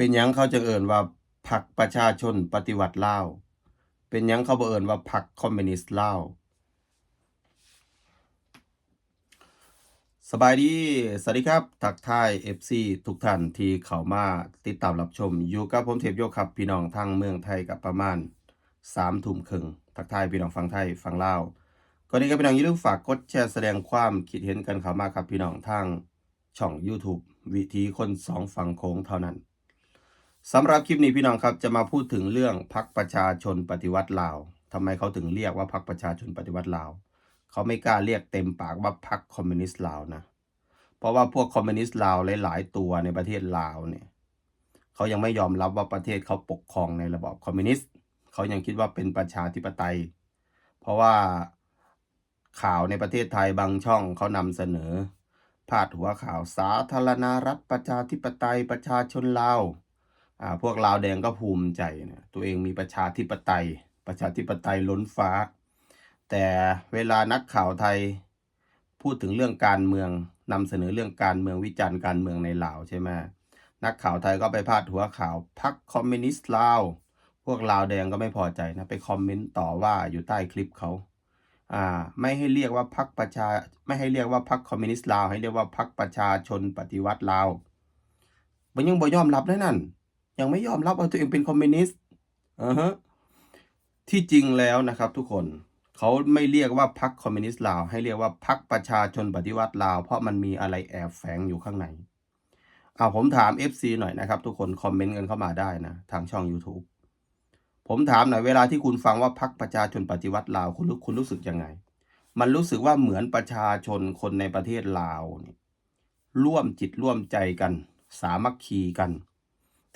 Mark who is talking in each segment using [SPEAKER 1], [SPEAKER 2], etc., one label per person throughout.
[SPEAKER 1] เป็นยังเขาจะเอ่นว่าพรรคประชาชนปฏิวัติเล่าเป็นยังเขาบ่เอ่นว่าพรรคคอมมิวนิสต์เล่าสบายดี สวัสดีครับ ทักทาย FC ทุกท่านที่เข้ามาติดตามรับชม อยู่กับผมเทพโยครับ พี่น้องทางเมืองไทยกับประมาณ3ทุ่มครึ่งทักทายพี่น้องฟังไทยฟังลาวก่อนนี้ก็พี่น้องอย่าลืมฝากกดแชร์แสดงความคิดเห็นกันเข้ามาครับพี่น้องทางช่อง YouTube วิธีคนสองฝั่งโค้งเท่านั้น สำหรับคลิปนี้พี่น้องครับจะมาพูดถึงเรื่องพักประชาชนปฏิวัติลาวทำไมเขาถึงเรียกว่าพักประชาชนปฏิวัติลาวเขาไม่กล้าเรียกเต็มปากว่าพักคอมมิวนิสต์ลาวนะ เพราะว่าพวกคอมมิวนิสต์ลาวหลาย ๆ ตัวในประเทศลาวเนี่ยเขายังไม่ยอมรับว่าประเทศเขาปกครองในระบอบคอมมิวนิสต์เขายังคิดว่าเป็นประชาธิปไตย เพราะว่าข่าวในประเทศไทยบางช่องเขานำเสนอพาดหัวข่าวสาธารณรัฐประชาธิปไตยประชาชนลาว พวกลาวแดงก็ภูมิใจนะตัวเองมีประชาธิปไตย ประชาธิปไตยล้นฟ้า แต่เวลานักข่าวไทยพูดถึงเรื่องการเมืองนำเสนอเรื่องการเมืองวิจารณ์การเมืองในลาวใช่ไหมนักข่าวไทยก็ไปพาดหัวข่าวพักคอมมิวนิสต์ลาว พวกลาวแดงก็ไม่พอใจนะไปคอมเมนต์ต่อว่าอยู่ใต้คลิปเขาอ่าไม่ให้เรียกว่าพักประชาไม่ให้เรียกว่าพักคอมมิวนิสต์ลาวให้เรียกว่าพักประชาชนปฏิวัติลาวมันยังบ่ยอมรับเลยนั่น ยังไม่ยอมรับว่าตัวเองเป็นคอมมิวนิสต์อ่าฮะที่จริงแล้วนะครับทุกคนเขาไม่เรียกว่าพรรคคอมมิวนิสต์ลาว ให้เรียกว่าพรรคประชาชนปฏิวัติลาว เพราะมันมีอะไรแอบแฝงอยู่ข้างในเอาผมถาม FC หน่อยนะครับ ทุกคนคอมเมนต์กันเข้ามาได้นะ ทางช่อง YouTube ผมถามหน่อยเวลาที่คุณฟังว่าพรรคประชาชนปฏิวัติลาวคุณรู้คุณรู้สึกยังไง มันรู้สึกว่าเหมือนประชาชนคนในประเทศลาวเนี่ยร่วมจิตร่วมใจกัน สามัคคีกัน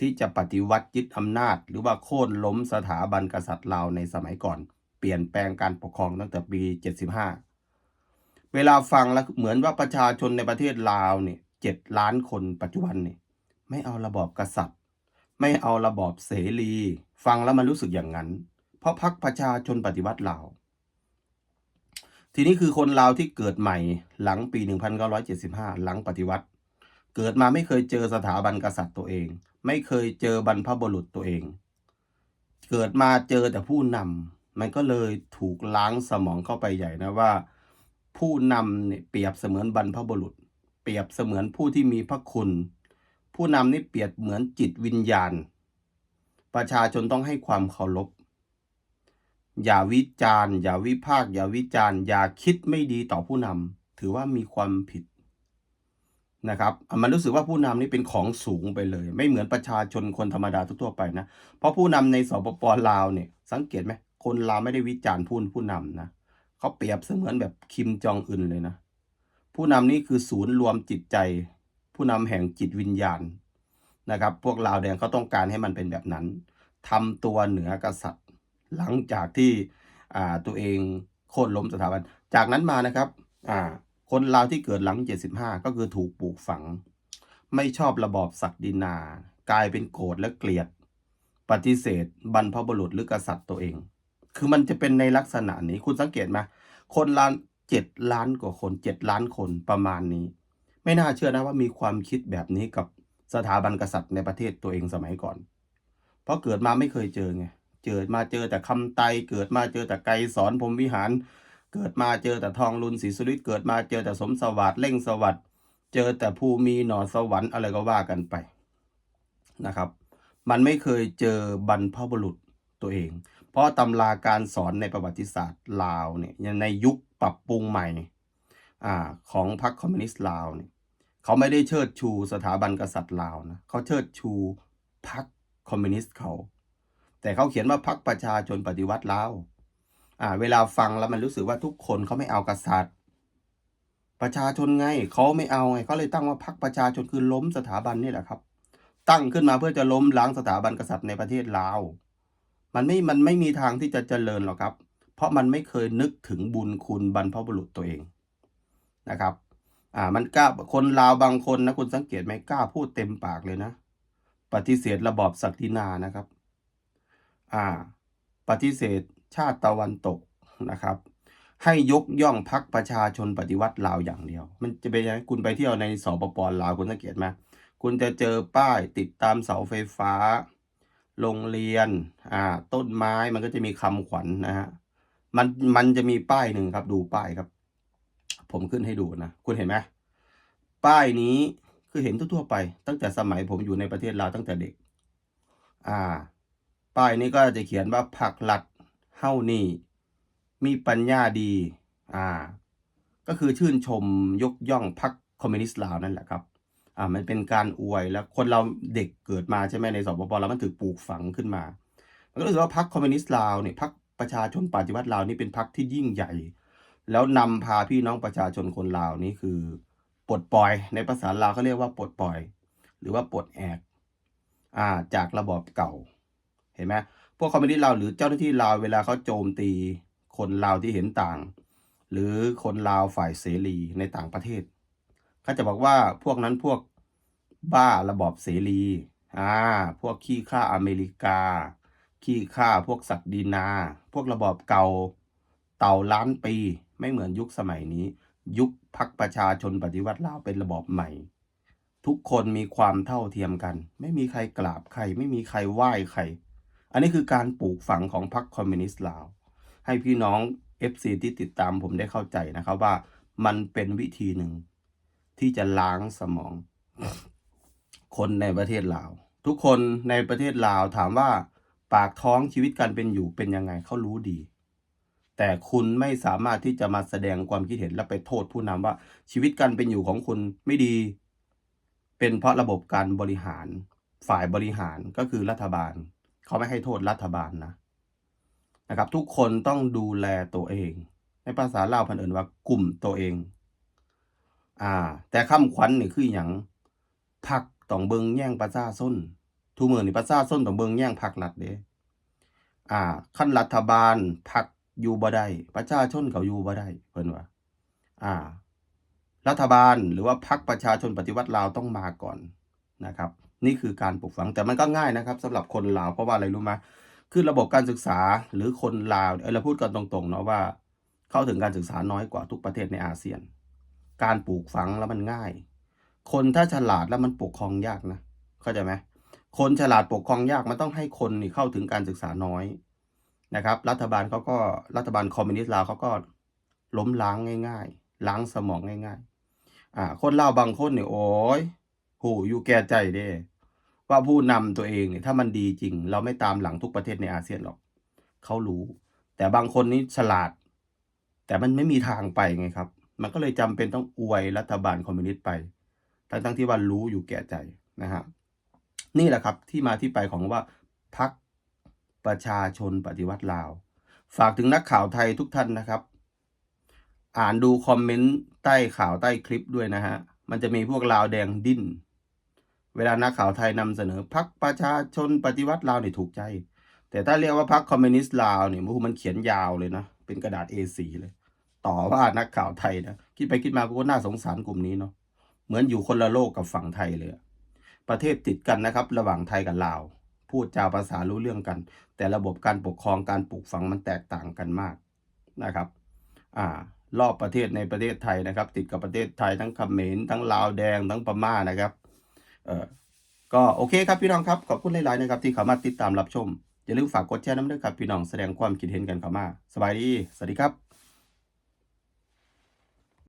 [SPEAKER 1] ที่จะปฏิวัติยึดอำนาจ หรือว่าโค่นล้มสถาบันกษัตริย์ลาวในสมัยก่อน เปลี่ยนแปลงการปกครองตั้งแต่ปี 75 เวลาฟังแล้วเหมือนว่าประชาชนในประเทศลาวเนี่ยเจ็ดล้านคนปัจจุบันเนี่ยไม่เอาระบอบกษัตริย์ ไม่เอาระบอบเสรี ฟังแล้วมันรู้สึกอย่างนั้น เพราะพรรคประชาชนปฏิวัติลาวทีนี้คือคนลาวที่เกิดใหม่หลังปี 1975 หลังปฏิวัติ เกิดมาไม่เคยเจอสถาบันกษัตริย์ตัวเอง ไม่เคยเจอบรรพบุรุษตัวเอง เกิดมาเจอแต่ผู้นำมันก็เลยถูกล้างสมองเข้าไปใหญ่นะว่า ผู้นำเนี่ยเปรียบเสมือนบรรพบุรุษ เปรียบเสมือนผู้ที่มีพระคุณ ผู้นำนี่เปรียบเหมือนจิตวิญญาณ ประชาชนต้องให้ความเคารพอย่าวิจารณ์ อย่าวิพากษ์อย่าวิจารณ์ อย่าคิดไม่ดีต่อผู้นำถือว่ามีความผิด นะครับมันรู้สึกว่าผู้นำนี่เป็นของสูงไปเลย ไม่เหมือนประชาชนคนธรรมดาทั่วไปนะ เพราะผู้นำในสปปลาวเนี่ยสังเกตไหมคนลาวไม่ได้วิจารณ์ผู้ผู้นำนะเขาเปรียบเสมือนแบบคิมจองอึนเลยนะ ผู้นำนี่คือศูนย์รวมจิตใจ ผู้นำแห่งจิตวิญญาณนะครับ พวกลาวแดงเขาต้องการให้มันเป็นแบบนั้นทำตัวเหนือกษัตริย์ หลังจากที่ตัวเองโค่นล้มสถาบันจากนั้นมานะครับอ่า คนลาวที่เกิดหลัง 75 ก็คือถูกปลูกฝัง ไม่ชอบระบอบศักดินา กลายเป็นโกรธและเกลียด ปฏิเสธ บรรพบุรุษหรือกษัตริย์ตัวเอง คือมันจะเป็นในลักษณะนี้คุณสังเกตไหมคนล้านเจ็ดล้านกว่าคนเจ็ดล้านคนประมาณนี้ ไม่น่าเชื่อนะว่ามีความคิดแบบนี้กับสถาบันกษัตริย์ในประเทศตัวเองสมัยก่อน เพราะเกิดมาไม่เคยเจอไงเจอมาเจอแต่คำไตเกิดมาเจอแต่ไกรสอนพรมวิหาร เกิดมาเจอแต่ทองลุนศรีสุริตเกิดมาเจอแต่สมสวัสดิ์เล่งสวัสดิ์เจอแต่ภูมีหนอสวรรค์อะไรก็ว่ากันไปนะครับ มันไม่เคยเจอบรรพบุรุษตัวเอง เพราะตำราการสอนในประวัติศาสตร์ลาวเนี่ยในยุคปรับปรุงใหม่อของพรรคคอมมิวนิสต์ลาวเนี่ยเขาไม่ได้เชิดชูสถาบันกษัตริย์ลาวนะเขาเชิดชูพรรคคอมมิวนิสต์เขา แต่เขาเขียนว่าพรรคประชาชนปฏิวัติลาว อ่าเวลาฟังแล้วมันรู้สึกว่าทุกคนเขาไม่เอากษัตริย์ ประชาชนไงเขาไม่เอาไงเขาเลยตั้งว่าพรรคประชาชนคือล้มสถาบันนี่แหละครับ ตั้งขึ้นมาเพื่อจะล้มล้างสถาบันกษัตริย์ในประเทศลาว มันไม่มันไม่มีทางที่จะเจริญหรอกครับ เพราะมันไม่เคยนึกถึงบุญคุณบรรพบุรุษตัวเองนะครับอ่ามันกล้าคนลาวบางคนนะคุณสังเกตไหมกล้าพูดเต็มปากเลยนะ ปฏิเสธระบอบศักดินานะครับ อ่า ปฏิเสธ ชาติตะวันตกนะครับ ให้ยกย่องพักประชาชนปฏิวัติลาวอย่างเดียว มันจะเป็นยังไงคุณไปเที่ยวในสปปลาวคุณสังเกตไหมคุณจะเจอป้ายติดตามเสาไฟฟ้า โรงเรียนอ่าต้นไม้มันก็จะมีคำขวัญนะฮะมันมันจะมีป้ายหนึ่งครับ ดูป้ายครับ ผมขึ้นให้ดูนะ คุณเห็นไหมป้ายนี้คือเห็นทั่วๆไป ตั้งแต่สมัยผมอยู่ในประเทศลาวตั้งแต่เด็ก อ่า ป้ายนี้ก็จะเขียนว่าผักหลัด เฮานี่ มีปัญญาดี อ่า ก็คือชื่นชมยกย่องพรรคคอมมิวนิสต์ลาวนั่นแหละครับ อ่า มันเป็นการอวยแล้วคนเราเด็กเกิดมาใช่ไหมในสปปแล้วมันถูกปลูกฝังขึ้นมามันก็รู้สึกว่าพรรคคอมมิวนิสต์ลาวเนี่ยพรรคประชาชนปฏิวัติลาวนี่เป็นพรรคที่ยิ่งใหญ่ แล้วนำพาพี่น้องประชาชนคนลาวนี่คือปลดปล่อยในภาษาลาวเขาเรียกว่าปลดปล่อย หรือว่าปลดแอกอ่าจากระบอบเก่า เห็นไหม วกคอมมิวนิสต์ลาวหรือเจ้าหน้าที่ลาวเวลาเขาโจมตีคนลาวที่เห็นต่าง หรือคนลาวฝ่ายเสรีในต่างประเทศเขาจะบอกว่าพวกนั้นพวกบ้าระบอบเสรีอ่าพวกขี้ข้าอเมริกา ขี้ข้าพวกศักดินา พวกระบอบเก่าเต่าล้านปีไม่เหมือนยุคสมัยนี้ ยุคพักประชาชนปฏิวัติลาวเป็นระบอบใหม่ ทุกคนมีความเท่าเทียมกัน ไม่มีใครกราบใคร ไม่มีใครไหว้ใคร อันนี้คือการปลูกฝังของพรรคคอมมิวนิสต์ลาว ให้พี่น้อง FC ที่ติดตามผมได้เข้าใจนะครับว่ามันเป็นวิธีหนึ่ง ที่จะล้างสมอง คนในประเทศลาว ทุกคนในประเทศลาวถามว่าปากท้องชีวิตการเป็นอยู่เป็นยังไงเขารู้ดี แต่คุณไม่สามารถที่จะมาแสดงความคิดเห็นและไปโทษผู้นำว่าชีวิตการเป็นอยู่ของคุณไม่ดี เป็นเพราะระบบการบริหาร ฝ่ายบริหารก็คือรัฐบาล เขาไม่ให้โทษรัฐบาลนะนะครับ ทุกคนต้องดูแลตัวเอง ในภาษาลาวพันเอินว่ากลุ่มตัวเอง อ่า แต่คำขวัญนี่คืออย่างพักต้องเบิงแย่งประชาชนทุกมือนี่ประชาชนต้องเบิงแย่งพักรัฐเด้อ่าขั้นรัฐบาลพักอยู่บ่ได้ประชาชนเขาอยู่บ่ได้เพิ่นว่าอ่า รัฐบาลหรือว่าพักประชาชนปฏิวัติลาวต้องมาก่อนนะครับ นี่คือการปลูกฝังแต่มันก็ง่ายนะครับสำหรับคนลาวเพราะว่าอะไรรู้ไหมคือระบบการศึกษาหรือคนลาวเออเราพูดกันตรงๆเนาะว่า เข้าถึงการศึกษาน้อยกว่าทุกประเทศในอาเซียน การปลูกฝังแล้วมันง่าย คนถ้าฉลาดแล้วมันปกครองยากนะเข้าใจไหมคนฉลาดปกครองยากมันต้องให้คนนี่เข้าถึงการศึกษาน้อยนะครับ รัฐบาลเขาก็รัฐบาลคอมมิวนิสต์ลาวเขาก็ล้มล้างง่ายๆ ล้างสมองง่ายๆอ่าคนลาวบางคนเนี่ยโอ้ยโหอยู่แก่ใจเด้ ว่าผู้นำตัวเองเนี่ยถ้ามันดีจริง เราไม่ตามหลังทุกประเทศในอาเซียนหรอกเขารู้ แต่บางคนนี่ฉลาด แต่มันไม่มีทางไปไงครับ มันก็เลยจำเป็นต้องอวยรัฐบาลคอมมิวนิสต์ไป ทั้งทั้งที่ว่ารู้อยู่แก่ใจนะฮะนี่แหละครับที่มาที่ไปของว่าพักประชาชนปฏิวัติลาว ฝากถึงนักข่าวไทยทุกท่านนะครับ อ่านดูคอมเมนต์ใต้ข่าวใต้คลิปด้วยนะฮะมันจะมีพวกลาวแดงดิ้น เวลานักข่าวไทยนำเสนอพักประชาชนปฏิวัติลาวเนี่ยถูกใจ แต่ถ้าเรียกว่าพักคอมมิวนิสต์ลาวเนี่ยมันเขียนยาวเลยนะ เป็นกระดาษ A4 เลย ต่อว่านักข่าวไทยนะคิดไปคิดมาก็น่าสงสารกลุ่มนี้เนาะเหมือนอยู่คนละโลกกับฝั่งไทยเลย ประเทศติดกันนะครับ ระหว่างไทยกับลาว พูดจาภาษารู้เรื่องกัน แต่ระบบการปกครองการปลูกฝังมันแตกต่างกันมากนะครับอ่ารอบประเทศในประเทศไทยนะครับ ติดกับประเทศไทยทั้งเขมรทั้งลาวแดงทั้งพม่านะครับ เออก็โอเคครับพี่น้องครับขอบคุณหลายๆนะครับที่เข้ามาติดตามรับชมอย่าลืมฝากกดแชร์น้ำด้วยครับพี่น้องแสดงความคิดเห็นกันเข้ามา สบายดี สวัสดีครับ